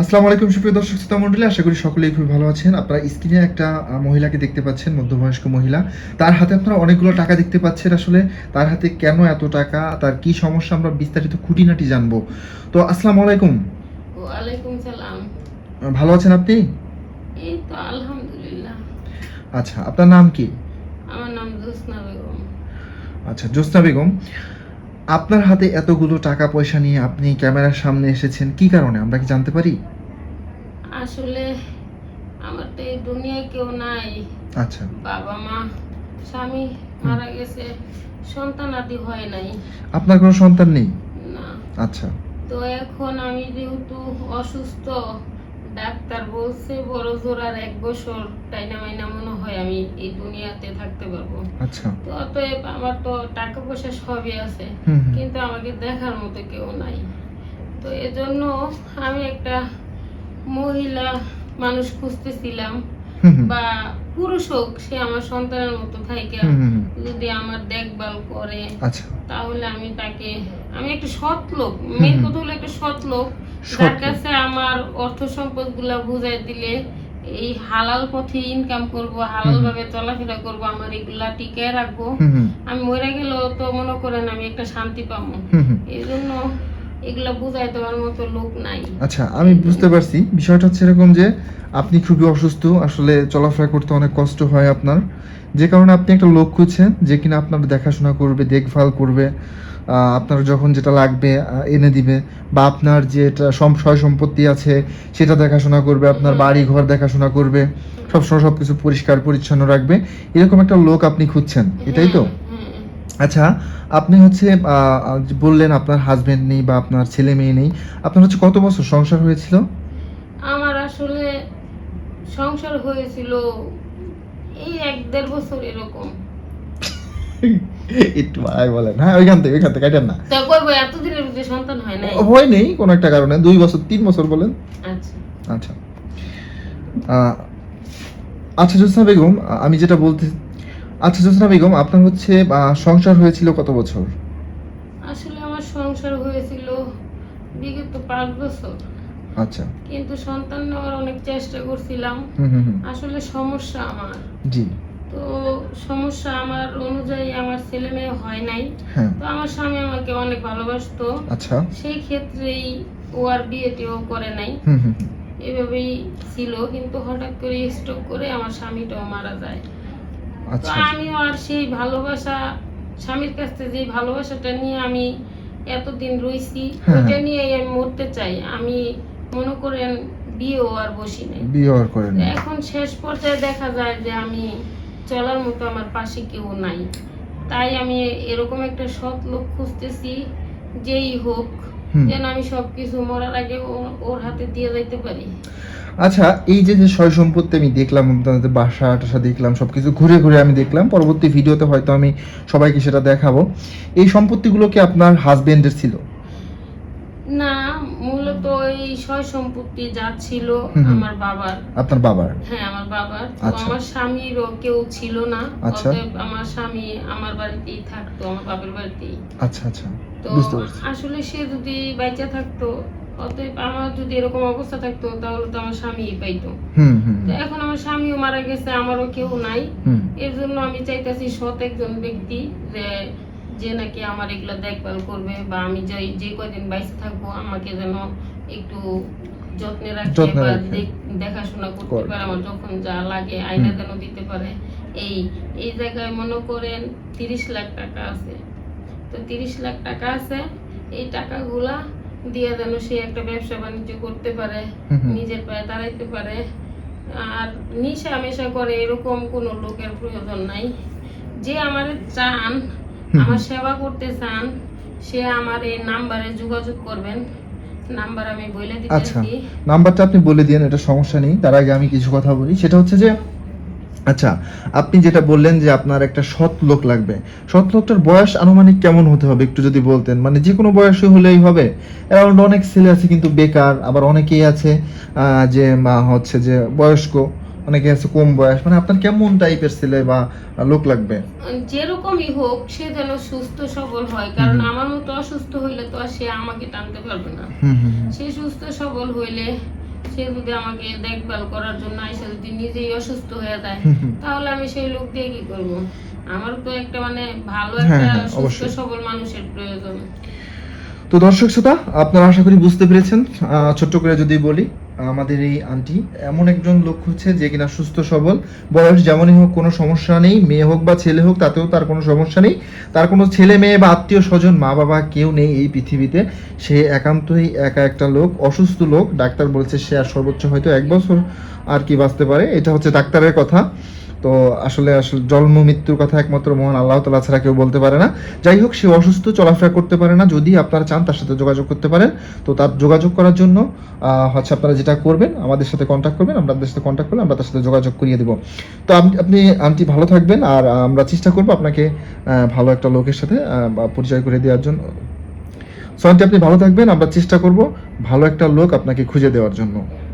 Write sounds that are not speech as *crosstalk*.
আসসালামু আলাইকুম সুপ্রিয় দর্শক শ্রোতা মণ্ডলী আশা করি সকলেই খুব ভালো আছেন। আপনারা স্ক্রিনে একটা মহিলাকে দেখতে পাচ্ছেন মধ্যবয়স্ক মহিলা। তার হাতে আপনারা অনেকগুলো টাকা দেখতে পাচ্ছেন আসলে। তার হাতে কেন এত টাকা? তার কি সমস্যা? আমরা বিস্তারিত খুঁটিনাটি জানব। তো আসসালামু আলাইকুম। ওয়ালাইকুম সালাম। ভালো আছেন আপনি? এই তো আলহামদুলিল্লাহ। আচ্ছা আপনার নাম কি? আমার নাম জোসনা বেগম। আচ্ছা জ্যোৎস্না বেগম। আপনার হাতে এতগুলো টাকা পয়সা নিয়ে আপনি ক্যামেরার সামনে এসেছেন কি কারণে? আমরা কি জানতে পারি? আসলে আমার তো এই দুনিয়ায় কেউ নাই। আচ্ছা। বাবা মা স্বামী মারা গেছে সন্তান আদি হয় নাই। আপনার কোনো সন্তান নেই? না। আচ্ছা। তো এখন আমি যেহেতু অসুস্থ ডাক্তার বলছে বড় জোর আর এক বছর টাইনা মাইনা মনে হয় আমি এই দুনিয়াতে থাকতে পারব। আচ্ছা। তো অতএব আমার তো টাকা পয়সা সবই আছে কিন্তু আমাকে দেখার মতো কেউ নাই। তো এজন্য আমি একটা মহিলা মানুষ খুঁজতেছিলাম বা পুরুষ হোক সে আমার সন্তানের মতো থাকে। যদি আমার দেখভাল করে আচ্ছা। তাহলে আমি তাকে আমি একটা সৎ লোক মেন। কথা হলো একটা সৎ লোক। কাছে আমার অর্থ সম্পদগুলা বুঝাই দিলে এই হালাল পথে ইনকাম করব হালাল ভাবে চলাফেরা করব আমার এগুলা টিকে রাখব। আমি মরে গেলেও তো মনে করেন আমি একটা শান্তি পাবো। এই জন্য এগুলা বুঝাই দেওয়ার মতো লোক নাই। আচ্ছা আমি বুঝতে পারছি। বিষয়টা হচ্ছে এরকম যে আপনি খুবই অসুস্থ আসলে চলাফেরা করতে অনেক কষ্ট হয় আপনার। যে কারণে আপনি একটা লোক খুঁজছেন যে কিনা আপনার দেখাশোনা করবে দেখভাল করবে। আপনার যখন যেটা লাগবে এনে দিবে বা আপনার যেটা সয় সম্পত্তি আছে সেটা দেখাশোনা করবে আপনার বাড়ি ঘর দেখাশোনা করবে সবসময় সব কিছু পরিষ্কার পরিচ্ছন্ন রাখবে। এরকম একটা লোক আপনি খুঁজছেন এটাই তো। আচ্ছা আপনি হচ্ছে বললেন আপনার হাজবেন্ড নেই বা আপনার ছেলে মেয়ে নেই আপনার হচ্ছে কত বছর সংসার হয়েছিল? আমার আসলে সংসার হয়েছিল এই এক দেড় বছর এরকম। *laughs* একটু ভাই বলেন। হ্যাঁ ওইখান থেকে ওইখান থেকে কাটেন না। তা এতদিনের মধ্যে সন্তান হয় নাই? হয় নেই কোনো একটা কারণে। দুই বছর তিন বছর বলেন। আচ্ছা। আচ্ছা। আচ্ছা জ্যোৎস্না বেগম আমি যেটা বলতে আচ্ছা জ্যোৎস্না বেগম আপনার হচ্ছে সংসার হয়েছিল কত বছর? আসলে আমার সংসার হয়েছিল বিগত পাঁচ বছর। আচ্ছা। কিন্তু সন্তান নেওয়ার অনেক চেষ্টা করছিলাম। আসলে সমস্যা আমার। জি। তো সমস্যা আমার অনুযায়ী আমার ছেলে মেয়ে হয় নাই। হ্যাঁ। তো আমার স্বামী আমাকে অনেক ভালোবাসতো। আচ্ছা। সেই ক্ষেত্রেই ও আর বিয়েটিও করে নাই। এভাবেই ছিল কিন্তু হঠাৎ করে স্ট্রোক করে আমার স্বামীটাও মারা যায়। তো আচ্ছা। আমিও আর সেই ভালোবাসা স্বামীর কাছ থেকে যে ভালোবাসাটা নিয়ে আমি এতদিন রইছি হ্যাঁ। ওইটা নিয়ে আমি মরতে চাই। আমি মনে করেন বিয়েও আর বসি নাই। বিয়ে আর করেন এখন শেষ পর্যায়ে দেখা যায় যে আমি চলার মতো আমার পাশে কেউ নাই। তাই আমি এরকম একটা সৎ লোক খুঁজতেছি যেই হোক যেন আমি সবকিছু মরার আগে ওর হাতে দিয়ে যাইতে পারি। আচ্ছা এই যে যে সয় সম্পত্তি আমি দেখলাম আপনাদের বাসা টাসা দেখলাম সবকিছু ঘুরে ঘুরে আমি দেখলাম পরবর্তী ভিডিওতে হয়তো আমি সবাইকে সেটা দেখাবো। এই সম্পত্তিগুলো কি আপনার হাজবেন্ডের ছিল? সয় সম্পত্তি যা ছিল। আমার বাবার। আপনার বাবার? হ্যাঁ আমার বাবার। আচ্ছা। আমার স্বামীরও কেউ ছিল না আচ্ছা। অতএব আমার স্বামী আমার বাড়িতেই থাকতো আমার বাবার বাড়িতেই। আচ্ছা আচ্ছা। তো আসলে সে যদি বাইচা থাকতো অতএব আমার যদি এরকম অবস্থা থাকতো তাহলে তো আমার স্বামী পাইতো। তো এখন আমার স্বামীও মারা গেছে আমারও কেউ নাই। এর জন্য আমি চাইতেছি সৎ একজন ব্যক্তি যে যে নাকি আমার এগুলো দেখভাল করবে বা আমি যে যে কয়দিন বাইসে থাকব আমাকে যেন একটু যত্নে রাখে যত্নে বা দেখাশোনা করতে পারে আমার যখন যা লাগে আইনা হুম। যেন দিতে পারে। এই এই জায়গায় মনে করেন তিরিশ লাখ টাকা আছে। তো তিরিশ লাখ টাকা আছে এই টাকাগুলা দিয়ে যেন সে একটা ব্যবসা বাণিজ্য করতে পারে। নিজের পায়ে দাঁড়াইতে পারে। আর নিশা মেশা করে এরকম কোনো লোকের প্রয়োজন নাই। যে আমার চান আমার সেবা করতে চান সে আমার এই নাম্বারে যোগাযোগ করবেন। নাম্বার আমি বলে আচ্ছা নাম্বারটা আপনি বলে দিয়েন এটা সমস্যা নেই। তার আগে আমি কিছু কথা বলি। সেটা হচ্ছে যে আচ্ছা আপনি যেটা বললেন যে আপনার একটা সৎ লোক লাগবে। সৎ লোকটার বয়স আনুমানিক কেমন হতে হবে একটু যদি বলতেন। মানে যে কোনো বয়সে হলেই হবে। অ্যারাউন্ড অনেক ছেলে আছে কিন্তু বেকার আবার অনেকেই আছে আহ, যে মা হচ্ছে যে বয়স্ক। অনেকে আছে কম বয়স মানে আপনার কেমন টাইপের ছেলে বা লোক লাগবে? যেরকমই হোক সে যেন সুস্থ সবল হয়। কারণ আমার মতো অসুস্থ হইলে তো আর সে আমাকে টানতে পারবে না। সে সুস্থ সবল হইলে সে যদি আমাকে দেখভাল করার জন্য এসে যদি নিজেই অসুস্থ হয়ে যায় তাহলে আমি সেই লোক দিয়ে কি করব? আমার তো একটা মানে ভালো হ্যাঁ, একটা হ্যাঁ, সুস্থ সবল মানুষের প্রয়োজন। তো দর্শক শ্রোতা আপনারা আশা করি বুঝতে পেরেছেন। ছোট্ট করে যদি বলি আমাদের এই আন্টি। এমন একজন লোক হচ্ছে যে কিনা সুস্থ, সবল। বয়স যেমনই হোক, কোনো সমস্যা নেই। মেয়ে হোক বা ছেলে হোক, তাতেও তার কোনো সমস্যা নেই। তার কোনো ছেলে মেয়ে বা আত্মীয় স্বজন, মা বাবা কেউ নেই এই পৃথিবীতে। সে একান্তই একা একটা লোক, অসুস্থ লোক। ডাক্তার বলছে সে আর সর্বোচ্চ হয়তো এক বছর আর কি বাঁচতে পারে। এটা হচ্ছে ডাক্তারের কথা। তো আসলে আসলে জন্ম, মৃত্যুর কথা একমাত্র মহান আল্লাহ তালা ছাড়া কেউ বলতে পারে না। যাই হোক, সে অসুস্থ, চলাফেরা করতে পারে না। যদি আপনারা চান, তার সাথে যোগাযোগ করতে পারেন। তো তার যোগাযোগ করার জন্য হচ্ছে আপনারা যেটা করবেন, আমাদের সাথে কন্ট্যাক্ট করবেন, আমরা আপনাদের সাথে কন্ট্যাক্ট করলে আমরা তার সাথে যোগাযোগ করিয়ে দেবো। তো আপনি- আন্টি ভালো থাকবেন, আর আমরা চেষ্টা করব আপনাকে ভালো একটা লোকের সাথে পরিচয় করে দেওয়ার জন্য। সো আন্টি, আপনি ভালো থাকবেন, আমরা চেষ্টা করব ভালো একটা লোক আপনাকে খুঁজে দেওয়ার জন্য।